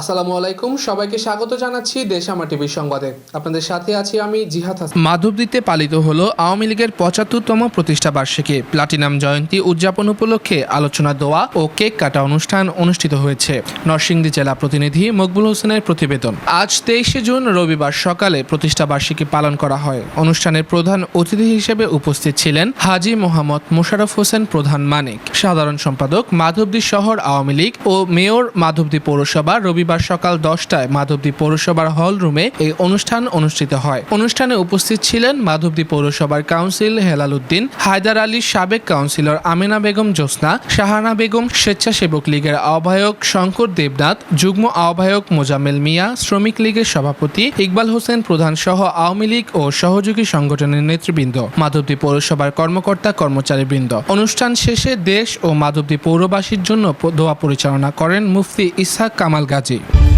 আসসালামু আলাইকুম, সবাইকে স্বাগত জানাচ্ছি দেশ আমার টিভির সংবাদে। আপনাদের সাথে আছি আমি জিহাদ হাসান। মাধবদীতে পালিত হলো আওয়ামী লীগের পঁচাত্তরতম প্রতিষ্ঠা বার্ষিকী। প্লাটিনাম জয়ন্তী উদযাপন উপলক্ষে আলোচনা, দোয়া ও কেক কাটা অনুষ্ঠান অনুষ্ঠিত হয়েছে। নরসিংদী জেলা প্রতিনিধি মকবুল হোসেনের প্রতিবেদন। আজ তেইশে জুন, রবিবার সকালে প্রতিষ্ঠা বার্ষিকী পালন করা হয়। অনুষ্ঠানের প্রধান অতিথি হিসেবে উপস্থিত ছিলেন হাজি মোহাম্মদ মোশাররফ হোসেন প্রধান মানিক। সাধারণ সম্পাদক মাধবদী শহর আওয়ামী লীগ ও মেয়র মাধবদী পৌরসভা রবিবার সকাল দশটায় মাধবদী পৌরসভার হল রুমে এই অনুষ্ঠান অনুষ্ঠিত হয়। অনুষ্ঠানে উপস্থিত ছিলেন মাধবদী পৌরসভার কাউন্সিল হেলাল উদ্দিন হায়দার আলী সাবেক কাউন্সিলর আমিনা বেগম জোসনা শাহানা বেগম স্বেচ্ছাসেবক লীগের আহ্বায়ক শঙ্কর দেবনাথ, যুগ্ম আহ্বায়ক মোজাম্মেল মিয়া, শ্রমিক লীগের সভাপতি ইকবাল হোসেন প্রধান সহ আওয়ামী লীগ ও সহযোগী সংগঠনের নেতৃবৃন্দ, মাধবদী পৌরসভার কর্মকর্তা কর্মচারীবৃন্দ। অনুষ্ঠান শেষে দেশ ও মাধবদী পৌরবাসীর জন্য দোয়া পরিচালনা করেন মুফতি ইসহাক কামাল গাজী। sí.